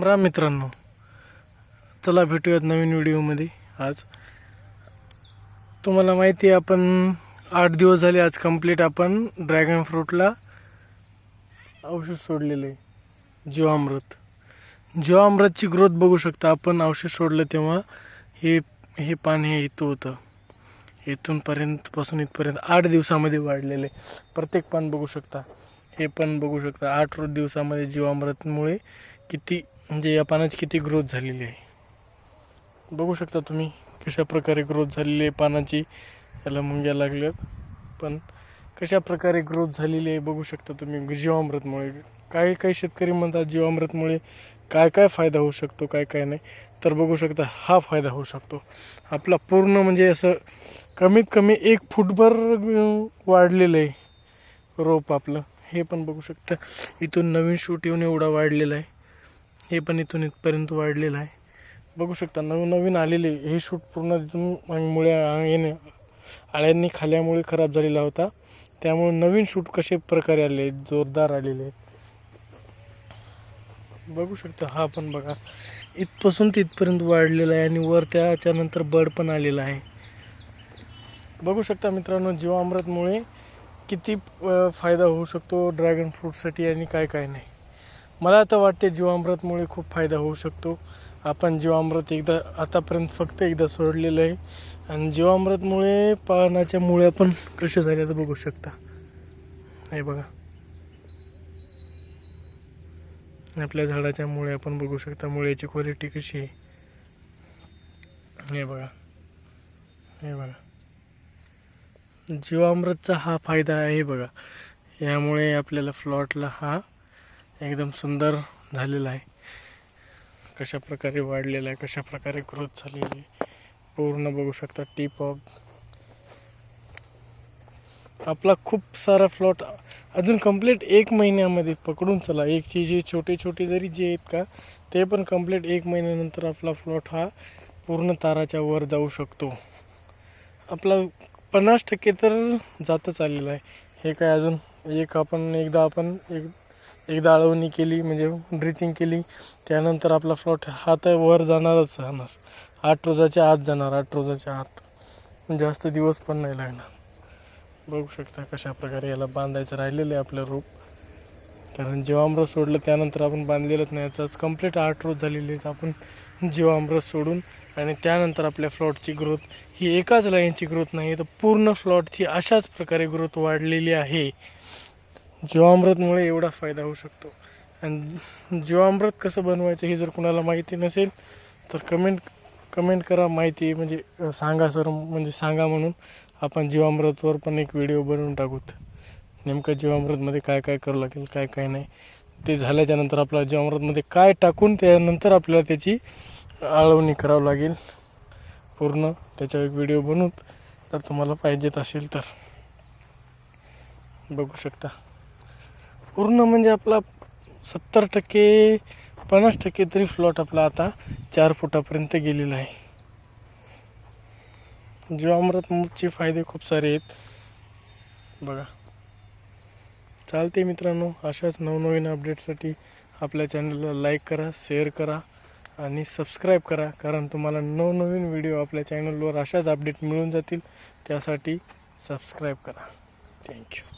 राम राम मित्रांनो चला भेटूयात नवीन व्हिडिओमध्ये आज. तुम्हाला माहिती आहे आपण आठ दिवस झाले आज कंप्लीट आपण ड्रॅगन फ्रूटला औषध सोडलेलं आहे जीवामृत. जीवामृतची ग्रोथ बघू शकता आपण औषध सोडलं तेव्हा हे हे पान हे इथं होतं. इथूनपर्यंतपासून इथपर्यंत आठ दिवसामध्ये वाढलेले प्रत्येक पान बघू शकता. हे पण बघू शकता आठ रोज दिवसामध्ये जीवामृतमुळे किती म्हणजे या पानाची किती ग्रोथ झालेली आहे? बघू शकता तुम्ही कशा प्रकारे ग्रोथ झालेली आहे पानाची. याला मुंग्या लागल्यात. पण कशा प्रकारे ग्रोथ झालेली आहे बघू शकता तुम्ही जीवामृतमुळे. काही काही शेतकरी म्हणतात जीवामृतमुळे काय काय फायदा होऊ शकतो काय काय नाही. तर बघू शकता हा फायदा होऊ शकतो. आपला पूर्ण म्हणजे असं कमीत कमी एक फूटभर वाढलेलं आहे रोप आपलं. हे पण बघू शकता. इथून नवीन शूट येऊन एवढा वाढलेला आहे. हे पण इथून इथपर्यंत वाढलेलं आहे. बघू शकता नवीन नवीन आलेले हे शूट पूर्ण तिथून मुळे येणे आळ्यांनी खाल्यामुळे खराब झालेला होता. त्यामुळे नवीन शूट कसे प्रकारे आले आहेत जोरदार आलेले आहेत. बघू शकता हा पण बघा. इथपासून तिथपर्यंत वाढलेला आहे आणि वर त्याच्यानंतर बड पण आलेला आहे. बघू शकता मित्रांनो जीवामृतमुळे किती फायदा होऊ शकतो ड्रॅगन फ्रूटसाठी आणि काय काय नाही. मला आता वाटते जीवामृतमुळे खूप फायदा होऊ शकतो. आपण जीवामृत एकदा आतापर्यंत फक्त एकदा सोडलेलं आहे. आणि जीवामृतमुळे पानाच्या मुळ्या पण कशा झाल्या तर बघू शकता. नाही बघा. आपल्या झाडाच्या मुळे आपण बघू शकता. मुळ्याची क्वालिटी कशी आहे. हे बघा. हे बघा. जीवामृतचा हा फायदा आहे बघा. यामुळे आपल्याला फ्लॉटला हा एकदम सुंदर झालेला आहे. कशा प्रकारे वाढलेला आहे कशा प्रकारे ग्रोथ झालेली आहे पूर्ण बघू शकता टीप ऑफ आपला खूप सारा फ्लॉट अजून कंप्लीट एक महिन्यामध्ये पकडून चला. एक जे छोटे छोटे जरी जे आहेत का ते पण कंप्लीट एक महिन्यानंतर आपला फ्लॉट हा पूर्ण ताराच्या वर जाऊ शकतो. आपला पन्नास टक्के तर जातच आलेला आहे. हे काय अजून एक आपण एकदा आपण एक एकदा अळवणी केली म्हणजे ड्रिचिंग केली त्यानंतर आपला फ्लॉट हात वर जाणारच राहणार. आठ रोजाच्या आत जाणार आठ रोजाच्या आत. म्हणजे जास्त दिवस पण नाही लागणार. बघू शकता कशा प्रकारे याला बांधायचं राहिलेलं आहे आपलं रूप. कारण जीवामृत सोडलं त्यानंतर आपण बांधलेलंच नाही. याचाच कंप्लीट आठ रोज झालेले आहेत आपण. जीवामृत सोडून आणि त्यानंतर आपल्या फ्लॉटची ग्रोथ ही एकाच लाईनची ग्रोथ नाही तर पूर्ण फ्लॉटची अशाच प्रकारे ग्रोथ वाढलेली आहे. जीवामृतमुळे एवढा फायदा होऊ शकतो. आणि जीवामृत कसं बनवायचं हे जर कुणाला माहिती नसेल तर कमेंट कमेंट करा. माहिती म्हणजे सांगा सर म्हणजे सांगा म्हणून आपण जीवामृतवर पण एक व्हिडिओ बनवून टाकूत. नेमकं जीवामृतमध्ये काय काय करावं लागेल काय काय नाही. ते झाल्याच्यानंतर आपला जीवामृतमध्ये काय टाकून त्यानंतर आपल्याला त्याची आळवणी करावं लागेल. पूर्ण त्याचा एक व्हिडिओ बनवून तर तुम्हाला पाहिजेत असेल तर. बघू शकता. पूर्ण म्हणजे आपला सत्तर टक्के पन्नास टक्के तरी फ्लॉट आपला आता चार फुटापर्यंत गेलेला आहे. जीवामृतचे फायदे खूप सारे आहेत. बघा. चालते मित्रांनो अशाच नवनवीन अपडेटसाठी आपल्या चॅनलला लाईक करा शेअर करा आणि सबस्क्राईब करा. कारण तुम्हाला नवनवीन व्हिडिओ आपल्या चॅनलवर अशाच अपडेट मिळून जातील. त्यासाठी सबस्क्राईब करा. थँक्यू